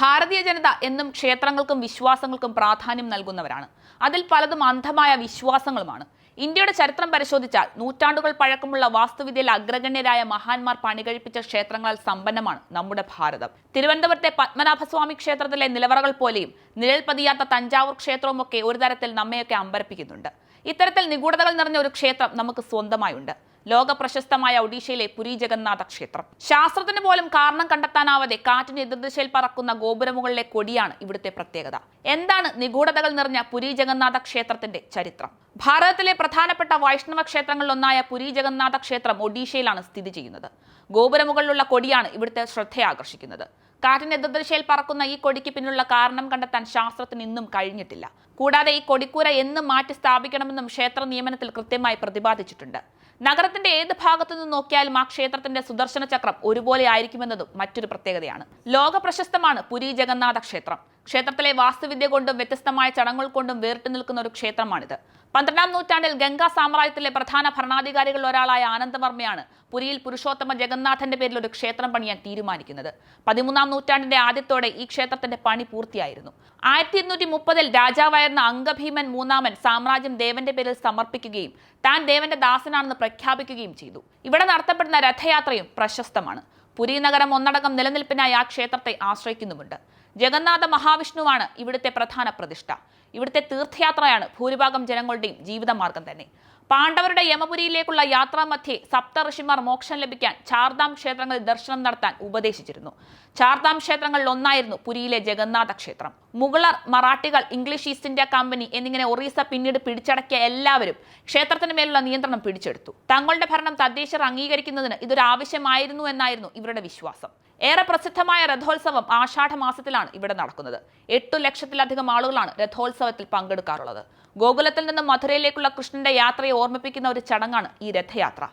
ഭാരതീയ ജനത എന്നും ക്ഷേത്രങ്ങൾക്കും വിശ്വാസങ്ങൾക്കും പ്രാധാന്യം നൽകുന്നവരാണ്. അതിൽ പലതും അന്ധമായ വിശ്വാസങ്ങളുമാണ്. ഇന്ത്യയുടെ ചരിത്രം പരിശോധിച്ചാൽ നൂറ്റാണ്ടുകൾ പഴക്കമുള്ള വാസ്തുവിദ്യയിൽ അഗ്രഗണ്യരായ മഹാന്മാർ പണികഴിപ്പിച്ച ക്ഷേത്രങ്ങളാൽ സമ്പന്നമാണ് നമ്മുടെ ഭാരതം. തിരുവനന്തപുരത്തെ പത്മനാഭസ്വാമി ക്ഷേത്രത്തിലെ നിലവറകൾ പോലെയും നിഴൽ പതിയാത്ത തഞ്ചാവൂർ ക്ഷേത്രവുമൊക്കെ ഒരു തരത്തിൽ നമ്മയൊക്കെ അമ്പരപ്പിക്കുന്നുണ്ട്. ഇത്തരത്തിൽ നിഗൂഢതകൾ നിറഞ്ഞ ഒരു ക്ഷേത്രം നമുക്ക് സ്വന്തമായുണ്ട്. ലോക പ്രശസ്തമായ ഒഡീഷയിലെ പുരി ജഗന്നാഥ ക്ഷേത്രം. ശാസ്ത്രത്തിന് പോലും കാരണം കണ്ടെത്താനാവാതെ കാറ്റിന് എതിർദിശയിൽ പറക്കുന്ന ഗോപുരമുകളിലെ കൊടിയാണ് ഇവിടുത്തെ പ്രത്യേകത. എന്താണ് നിഗൂഢതകൾ നിറഞ്ഞ പുരി ജഗന്നാഥ ക്ഷേത്രത്തിന്റെ ചരിത്രം? ഭാരതത്തിലെ പ്രധാനപ്പെട്ട വൈഷ്ണവ ക്ഷേത്രങ്ങളിലൊന്നായ പുരി ജഗന്നാഥ ക്ഷേത്രം ഒഡീഷയിലാണ് സ്ഥിതി ചെയ്യുന്നത്. ഗോപുരമുകളിലുള്ള കൊടിയാണ് ഇവിടുത്തെ ശ്രദ്ധയാകർഷിക്കുന്നത്. കാറ്റിന് എതിർദിശയിൽ പറക്കുന്ന ഈ കൊടിക്ക് പിന്നിലുള്ള കാരണം കണ്ടെത്താൻ ശാസ്ത്രത്തിന് ഇന്നും കഴിഞ്ഞിട്ടില്ല. കൂടാതെ ഈ കൊടിക്കൂര എന്നും മാറ്റി സ്ഥാപിക്കണമെന്നും ക്ഷേത്ര നിയമനത്തിൽ കൃത്യമായി പ്രതിപാദിച്ചിട്ടുണ്ട്. നഗരത്തിന്റെ ഏത് ഭാഗത്തു നിന്ന് നോക്കിയാലും ആ ക്ഷേത്രത്തിന്റെ സുദർശന ചക്രം ഒരുപോലെ ആയിരിക്കുമെന്നതും മറ്റൊരു പ്രത്യേകതയാണ്. ലോക പ്രശസ്തമാണ് പുരി ജഗന്നാഥ ക്ഷേത്രം. ക്ഷേത്രത്തിലെ വാസ്തുവിദ്യ കൊണ്ടും വ്യത്യസ്തമായ ചടങ്ങുകൾ കൊണ്ടും വേറിട്ട് നിൽക്കുന്ന ഒരു ക്ഷേത്രമാണിത്. പന്ത്രണ്ടാം നൂറ്റാണ്ടിൽ ഗംഗാ സാമ്രാജ്യത്തിലെ പ്രധാന ഭരണാധികാരികളിൽ ഒരാളായ ആനന്ദവർമ്മയാണ് പുരിയിൽ പുരുഷോത്തമ ജഗന്നാഥന്റെ പേരിൽ ഒരു ക്ഷേത്രം പണിയാൻ തീരുമാനിക്കുന്നത്. പതിമൂന്നാം നൂറ്റാണ്ടിന്റെ ആദ്യത്തോടെ ഈ ക്ഷേത്രത്തിന്റെ പണി പൂർത്തിയായിരുന്നു. ആയിരത്തി ഇരുന്നൂറ്റി മുപ്പതിൽ രാജാവായിരുന്ന അംഗഭീമൻ മൂന്നാമൻ സാമ്രാജ്യം ദേവന്റെ പേരിൽ സമർപ്പിക്കുകയും താൻ ദേവന്റെ ദാസനാണെന്ന് പ്രഖ്യാപിക്കുകയും ചെയ്തു. ഇവിടെ നടത്തപ്പെടുന്ന രഥയാത്രയും പ്രശസ്തമാണ്. പുരി നഗരം ഒന്നടങ്കം നിലനിൽപ്പിനായി ആ ക്ഷേത്രത്തെ ആശ്രയിക്കുന്നുമുണ്ട്. ജഗന്നാഥ മഹാവിഷ്ണുവാണ് ഇവിടുത്തെ പ്രധാന പ്രതിഷ്ഠ. ഇവിടുത്തെ തീർത്ഥയാത്രയാണ് ഭൂരിഭാഗം ജനങ്ങളുടെയും ജീവിതമാർഗം തന്നെ. പാണ്ഡവരുടെ യമപുരിയിലേക്കുള്ള യാത്രാമധ്യേ സപ്ത ഋഷിമാർ മോക്ഷം ലഭിക്കാൻ ചാർധാം ക്ഷേത്രങ്ങളിൽ ദർശനം നടത്താൻ ഉപദേശിച്ചിരുന്നു. ചാർധാം ക്ഷേത്രങ്ങളിൽ ഒന്നായിരുന്നു പുരിയിലെ ജഗന്നാഥ ക്ഷേത്രം. മുഗളർ മറാഠികൾ ഇംഗ്ലീഷ് ഈസ്റ്റ് ഇന്ത്യ കമ്പനി എന്നിങ്ങനെ ഒറീസ പിന്നീട് പിടിച്ചടക്കിയ എല്ലാവരും ക്ഷേത്രത്തിന് മേലുള്ള നിയന്ത്രണം പിടിച്ചെടുത്തു. തങ്ങളുടെ ഭരണം തദ്ദേശർ അംഗീകരിക്കുന്നതിന് ഇതൊരു ആവശ്യമായിരുന്നു എന്നായിരുന്നു ഇവരുടെ വിശ്വാസം. ഏറെ പ്രസിദ്ധമായ രഥോത്സവം ആഷാഢ മാസത്തിലാണ് ഇവിടെ നടക്കുന്നത്. എട്ടു ലക്ഷത്തിലധികം ആളുകളാണ് രഥോത്സവത്തിൽ പങ്കെടുക്കാറുള്ളത്. ഗോകുലത്തിൽ നിന്നും മധുരയിലേക്കുള്ള കൃഷ്ണന്റെ യാത്രയെ ഓർമ്മിപ്പിക്കുന്ന ഒരു ചടങ്ങാണ് ഈ രഥയാത്ര.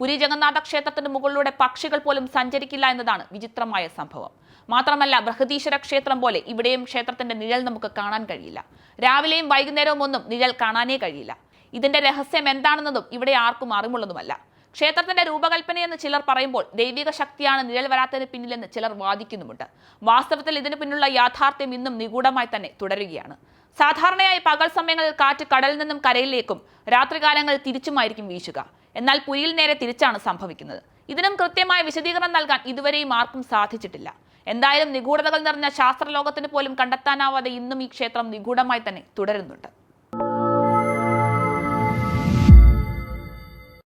പുരി ജഗന്നാഥ ക്ഷേത്രത്തിന് മുകളിലൂടെ പക്ഷികൾ പോലും സഞ്ചരിക്കില്ല എന്നതാണ് വിചിത്രമായ സംഭവം. മാത്രമല്ല ബൃഹദീശ്വര ക്ഷേത്രം പോലെ ഇവിടെയും ക്ഷേത്രത്തിന്റെ നിഴൽ നമുക്ക് കാണാൻ കഴിയില്ല. രാവിലെയും വൈകുന്നേരവും ഒന്നും നിഴൽ കാണാനേ കഴിയില്ല. ഇതിന്റെ രഹസ്യം എന്താണെന്നതും ഇവിടെ ആർക്കും അറിവുള്ളതുമല്ല. ക്ഷേത്രത്തിന്റെ രൂപകൽപ്പനയെന്ന് ചിലർ പറയുമ്പോൾ ദൈവിക ശക്തിയാണ് നിഴൽ വരാത്തതിന് പിന്നിലെന്ന് ചിലർ വാദിക്കുന്നുമുണ്ട്. വാസ്തവത്തിൽ ഇതിനു പിന്നിലുള്ള യാഥാർത്ഥ്യം ഇന്നും നിഗൂഢമായി തന്നെ തുടരുകയാണ്. സാധാരണയായി പകൽ സമയങ്ങളിൽ കാറ്റ് കടലിൽ നിന്നും കരയിലേക്കും രാത്രികാലങ്ങളിൽ തിരിച്ചുമായിരിക്കും വീശുക. എന്നാൽ പുരിയിൽ നേരെ തിരിച്ചാണ് സംഭവിക്കുന്നത്. ഇതിനും കൃത്യമായ വിശദീകരണം നൽകാൻ ഇതുവരെയും ആർക്കും സാധിച്ചിട്ടില്ല. എന്തായാലും നിഗൂഢതകൾ നിറഞ്ഞ ശാസ്ത്രലോകത്തിന് പോലും കണ്ടെത്താനാവാതെ ഇന്നും ഈ ക്ഷേത്രം നിഗൂഢമായി തന്നെ തുടരുന്നുണ്ട്.